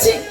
그렇지!